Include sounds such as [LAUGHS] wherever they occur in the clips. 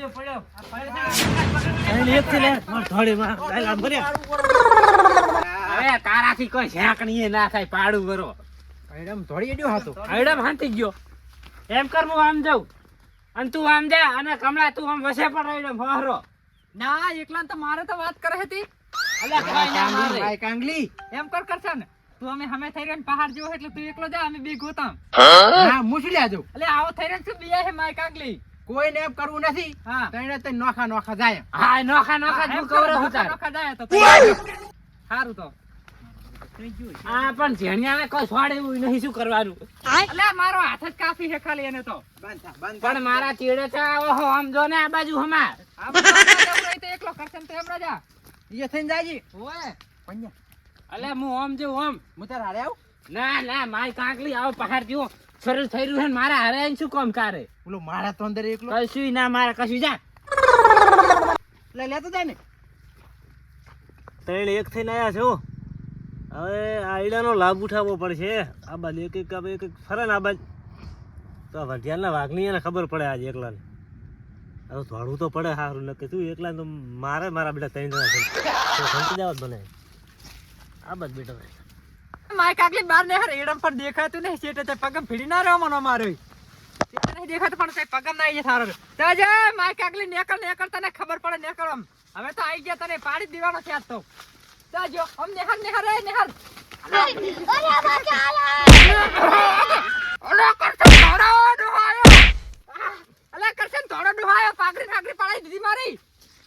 જો પડ્યો. હવે તારાથી કોઈ ઝાંકણી ના થાય પાડું કરો આમ થોડી એડ્યો હતો. હૈડમ હાંતી ગયો. એમ કર હું આમ જાઉં. અને તું આમ જા અને કમલા તું આમ વસે પણ હૈડમ ફહરો ના એકલા તો મારે તો વાત કરે હતી. ભાઈ કાંગલી એમ કર કરશે ને. તું અમે હમે થઈ રહ્યા પહાડ જેવો એટલે તું એકલો જા અમે બે ગોતામ. હા મુસલી આજો એટલે આવો થઈ રહ્યો શું બીયા હે માય કાંગલી? કોઈને એમ કરવું નથી હા. તઈને તે નોખા નોખા જાય હા નોખા નોખા જ કવરો નોખા ઉતાર. નોખા જાય તો સારું તો. આ પણ ઝેણિયાને કોઈ છોડે એવું નહીં શું કરવાનું. એટલે મારો હાથ જ કાફી છે ખાલી એને તો. પણ મારા ચીડે છે ઓહો આમ જો ને આ બાજુ હમાર. એકલો કરશે તો એમ રાજા ઈએ થઈને જાજી. ઓય. પંજા. અલ્યા હું ઓમ જો ઓમ. હું તાર હારે આવું? ના ના મારી કાંકલી આવો પહાડ જેવો. સરસ થઈ રહ્યું છે ને મારા હારે આવીને શું કામ કારે? બોલો મારા તો અંદર એકલો. કશું ના મારે કશું જા. લે લેતો જાય ને. ત્રણ એક થઈને આવ્યા છો? હવે આ ઈડાનો લાભ ઉઠાવવો પડશે. આ બાજુ એક એક એક એક ફરે ને આ બાજુ. તો આ વઢિયાલના વાઘની એને ખબર પડે આજે એકલાને. હવે ધોળવું તો પડે સારું નક્કી તું એકલા તો મારે મારા બેટા ત્રણ જણા છે. સમજી જવા આ બાજુ બેટા માય કાકલી બાર ને હાર એડમ પણ દેખાતું નહીં. શેઠે તે પગમ ભીડી ના રહ્યો મનો મારો શેઠે નહીં દેખાતું પણ તે પગમ ના આવી સારો તાજે માય કાકલી નેકળ નેકળ તને ખબર પડે નેકળ આમ. હવે તો આવી ગયા તને પાડી દેવાનો છે આજ તો. તાજો આમ નેહર નેહર રે નેહર ડોહાયો. અલે કરશન ડોહાયો પડાઈ દીધી મારી.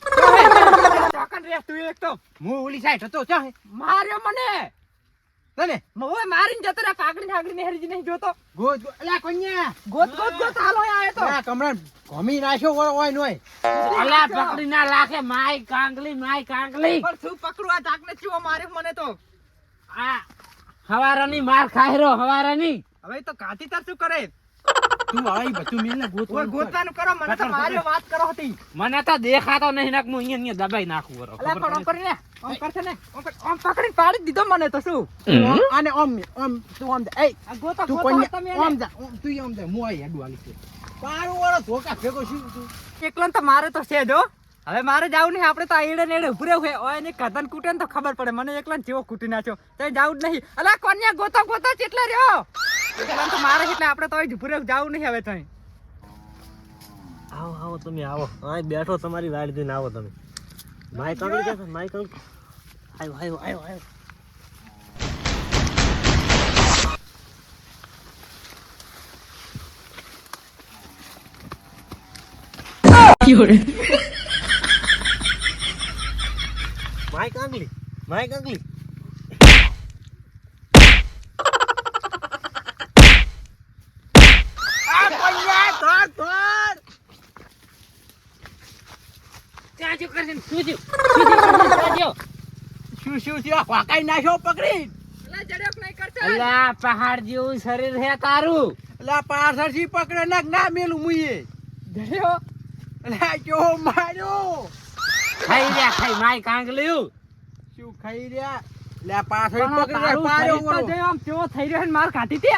[LAUGHS] રે તું એક તો. હું ઓલી સાઈડ હતો માર્યો મને. તને ઓય મારીને જતો રે પાકડી નાગડી નેહરી નહીં જોતો. ગોત અલ્યા કોન્યા ગોત ગોત ગોત હાલો આયો તો. આ કમરાન ઘમી નાખ્યો હોય હોય નોય. અલ્યા પકડી ના લાખે માય કાંકલી માય કાંકલી પણ શું પકડું? આ ધાકને ચીવો માર્યો મને તો? આ હવારાની માર રહ્યો હવારાની. હવે તો કાતી તાર શું કરે? તું આઈ બધું મેલે ને ગોત ઓય ગોતવાનું કરો મને તો માર્યો વાત કરો હતી. મને તો દેખાતો નહીં નાખ હું અહીંયા અહીંયા દબાઈ નાખું બરો અલા પણ આમ કરીને ઓમ કરશે ને? ઓમ પકડી પાડી જ દીધો મને તો શું? આને ઓમ ઓમ તું ઓમ. એય ગોતા તું ગોતો તમે ઓમ જા તું ઓમ જા હું આઈ હેડું આલી છે. પારું વાળો ધોકા ભેગો શું તું? એકલો તો મારે તો છે જો હવે મારે જાવું નહીં આપણે તો આ એડે ને એડે ઉભરે હોય ઓય ને કદન કૂટે ને તો ખબર પડે. મને એકલા જેવો કૂટી નાખ્યો. તે જાવું જ નહીં. અલા કોન્યા ગોતા ગોતા ચેટલે રહ્યો? મારે એટલે આપણે તો ઉભરે જાવું નહીં હવે તઈ આવો આવો તમે, આવો. અહીં બેઠો તમારી વાડ જોઈને આવો તમે. માય કાંકડી ક્યાં છે માય કાંકડી આવ્યો આવ્યો આવ્યો આવ્યો માય કાંગલી ત્યાં જો કરશે શું થયું? શું ત્યાં શું શું થયું? વાકાઈ નાખ્યો પકડી. અલા પહાડ જેવું શરીર છે તારું. થી પકડે ને ના મેલું મુઈએ જડ્યો એટલે જો માર્યો. ખાઈ રહ્યા ખાઈ માય કાંગલ્યું શું ખાઈ રહ્યા? લે પાછળ પકડે આમ કેવો થઈ રહ્યો ને માર કાઢી તે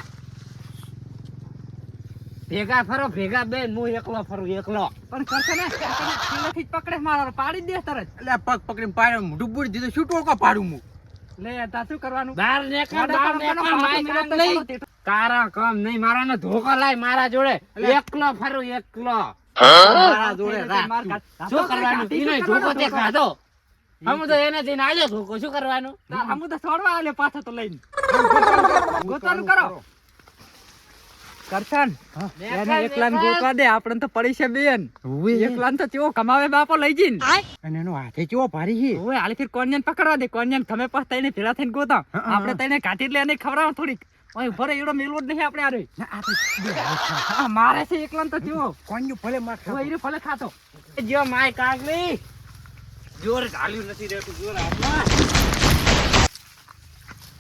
ભેગા ફરો ભેગા બેન હું એકલો ફરું એકલો. પણ કરશે ને? પેલેથી પકડે મારો પાડી દે તરત. એટલે પગ પકડીને પાડે મોઢું દીધો. શું ટોકો પાડું હું? લે તા શું કરવાનું? બહાર નીકળ બહાર નીકળ માય પાડો. તારા કામ નહીં મારાને ધોકો લાય મારા જોડે. એકલો ફરું એકલો. મારા જોડે શું કરવાનું? ઈનો ધોકો તે ખાધો? હમ તો એને જઈને આજો ધોકો. શું કરવાનું? તાર તો છોડવા આલે પાછો તો લઈને. ગોતવાનું કરો. કરશન? એને એકલાન ગોતવા દે આપણે તો પડી છે બેન. એકલાન તો ચેવો કમાવે બાપો લઈ જઈ અને એનો હાથે ચેવો ભારી છે. ઓય હાલે ફિર કોન્યાને પકડવા દે. કોન્યન તમે પાસ તઈને ભેળા થઈને ગોતા. આપણે. તઈને કાઢી લે અને ખવડાવો થોડીક. ઓય ભરે એવડો મેલવો જ નહીં આપણે આરે મારે છે એકલાન તો ચેવો કોન્યું ભલે માર ખાતો. ઓય ભલે ખાતો. જો માય કાગલી. જોર ઢાલ્યું નથી રહેતું જોર હાથમાં.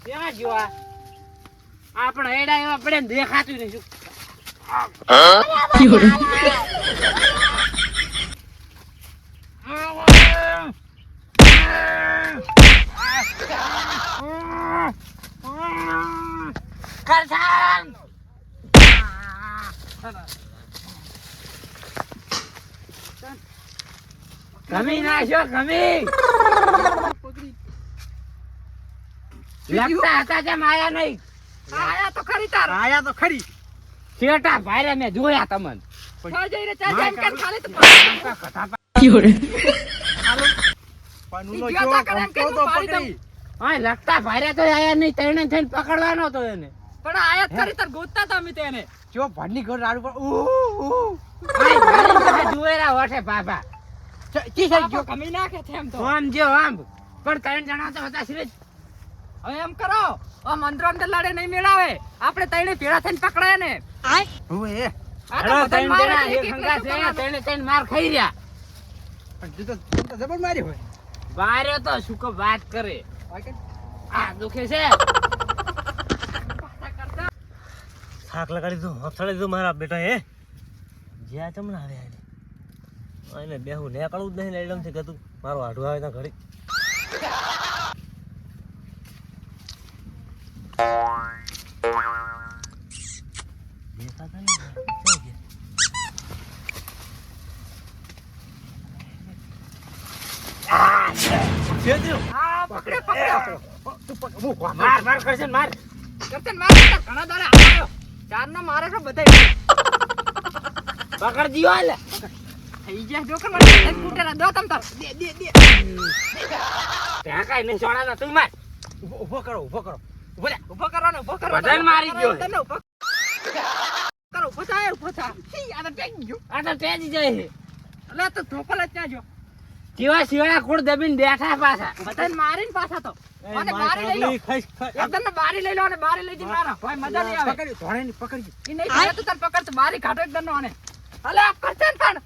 ક્યાં જો આપણે એડા એવા પડે દેખાતું નહીં ગમી નાખ્યો ગમી લગતા હતા કે માયા નહીં? આયા તો ખરી તાર. આયા તો ખરી. શેઠા ભાઈ મેં જોયા તમને. કે લગતા ભાઈ તો આયા નહીં તેને થઈને પકડવાનો હતો એને. પણ આયા કરી તર ગોતતા તા અમે તેને જો ભડની ઘર રાડું પર ઓ જોયેલા ઓઠે બાબા ચ- ચી સાઈડ બાપો ગયો? નાખે છે તો. આમ જો આમ. પણ ત્રણ જણા તો હતા સિરેજ હવે એમ કરો આ અંદરો અંદર લડે નહીં મેળાવે. આપણે તઈને ભેળા થઈને પકડાય ને. હવે એ. આ તો હંગાત લેતું છે, તઈને તઈને માર ખાઈ રહ્યા. પણ તું તો જબર મારી હોય. બારે તો શું કો વાત કરે. આ? દુખે છે. થાક લગાડી દઉં હથળી દો મારા બેટા હે જ્યાં તમને આવે એને. એને બેહું નીકળવું જ નહીં લઈ લમ છે કે તું. મારો આઢું આવે ત્યાં ઘડી દેખાતા નહીં ને. ક્યાં ગયા? હા પકડે પકડ્યો તું પકડ, હું ખોવા. માર માર કરશે ને માર કરતન મારે ઘણા દાડા આવ્યો ચારનો મારે છે બધાય પકડ દિયો લે થઈ ગયા જો મને એક દો તમ તાર દે દે દે ત્યાં કાંઈ નહીં છોડાના તું માર ઊભો કરો, ઊભો કરો. ઊભો રે. ઊભો ઊભો કરવાનો. બધાને મારી ગયો. તને ઊભો કરો ઊભો થાય ઊભો થા. આ તો ટેક ગયો. આ તો તેજ જાય અલે તો ધોપલ જ ત્યાં જો. જેવા શિવાળા કુળ દબીને બેઠા પાછા. બધાને મારીને પાછા તો. એ બારી લઈ લો. એકદમ બારી લઈ લો અને બારી લઈ જઈને મારો ભાઈ મજા નહીં આવે. પકડ્યું, ધોળાની પકડ્યું. ઈ નહીં થાય તો તાર પકડ તો બારી કાઢો એકદમ નો આને. અલે આ કરશે ને પણ.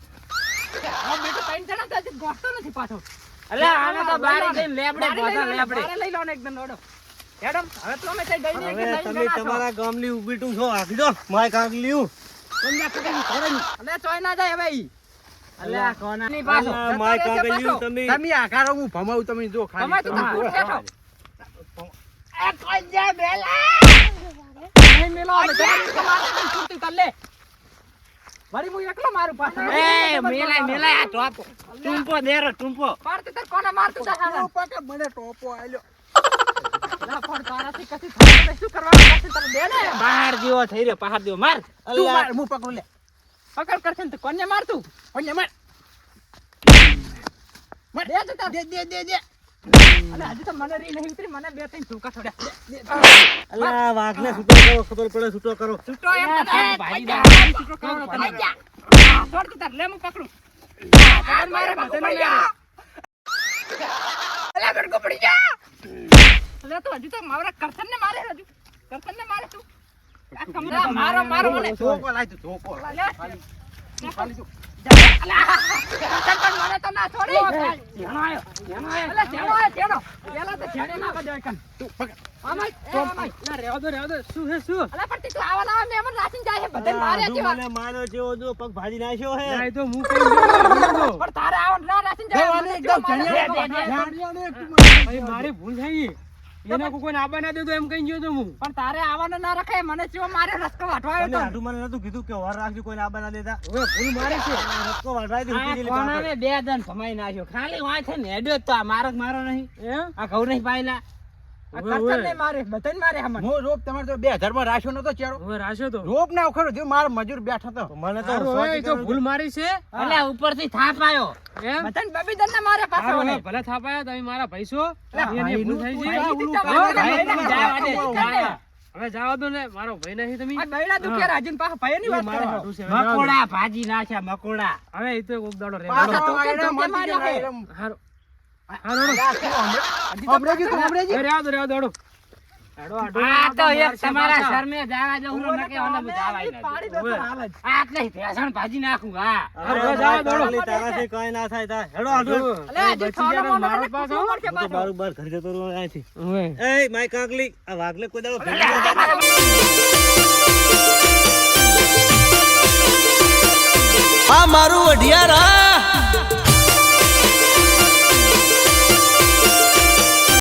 આ બેટો ત્રણ જણા તો ગોઠતો નથી પાછો. અલે આને તો બારી થઈને લેબડે બારી લઈ લો ને, લેબડે. બારી લઈ લો ને એકદમ નોડો મેડમ હવે તો અમે હવે તમે તમારા ગામની છો આખી દો માય અલે ચોય ના જાય હવે ઈ. અલે આ પાછો. માય તમે તમે આઘારો હું ભમાવું તમે જો ખાલી. તમે તો બેલા? નહીં મેલો મારે ને છૂટી કર લે. વળી હું એકલો મારું પાછો એ મેલાય મેલાય આ ટોપો. ટુંપો દેરો ટુંપો. કોને મારતું મને ટોપો આલ્યો. બહાર જેવો થઈ રહ્યો પહાડ જેવો માર તું માર, હું પકડું લે. પકડ કરશે ને તો કોને ઓલે માર. દે તો તાર. દે, દે, દે, દે. અલે હજી તો મને રીહ નહીં ઉતરી મને બે ત્રણ ધોકા છોડ્યા. અલા વાઘને છૂટો કરો ખબર પડે છૂટો કરો છૂટો એમ ભાઈ, ભાઈ. મારી છૂટો. છોડ તું તાર, લે હું પકડું મારે, બધાને મારે. અલે, ગડગો પડી જા. અલે, તું હજુ તો મારા કરશનને મારે હજુ. કરશનને મારે તું. આ કમરા મારો, મને. ધોકો લાય તું, ધોકો. લે. ખાલી તું. ના ના. ના ના ના, ના ભૂલ થઈ એને કોઈ આબા ના દેતો એમ કઈ ગયો તો હું. પણ તારે આવવાનો ના રખાય મને ચેવો મારે રસ્કો વાટવા આવ્યો તો? હાડું મને નતું કીધું કે વાર રાખજો કોઈને આબા ના દેતા. હવે ભૂલ મારે છે. રસ્કો વાળવાઈ દી ગયેલી કોનાને બે દન ભમાઈ નાખ્યો. ખાલી વાંચે છે ને હેડ્યો તો આ મારો મારો નહીં. એમ? આ ઘઉં નહીં પાયલા. હવે તો ના તો તો તો તો ને તો જવા દે, ને મારો ભાઈ નહીં તમે. આ બૈડા દુખે રાજન પાછા ભાઈની વાત કરે. મકોડા ભાજી નાખ્યા મકોડા. હવે એ તો કોક દાડો. તો પાછો તું, તો ના તો ભાઈ, ના તા. ને મારો એટલે પાછો. કૂતરું મળશે હું તો પાછો. બારું બાર ઘરે જતો રહું અહીંથી. હવે. એય, માય કાગલી, આ વાઘલે કોઈ દાડો. આ મારું અઢિયારા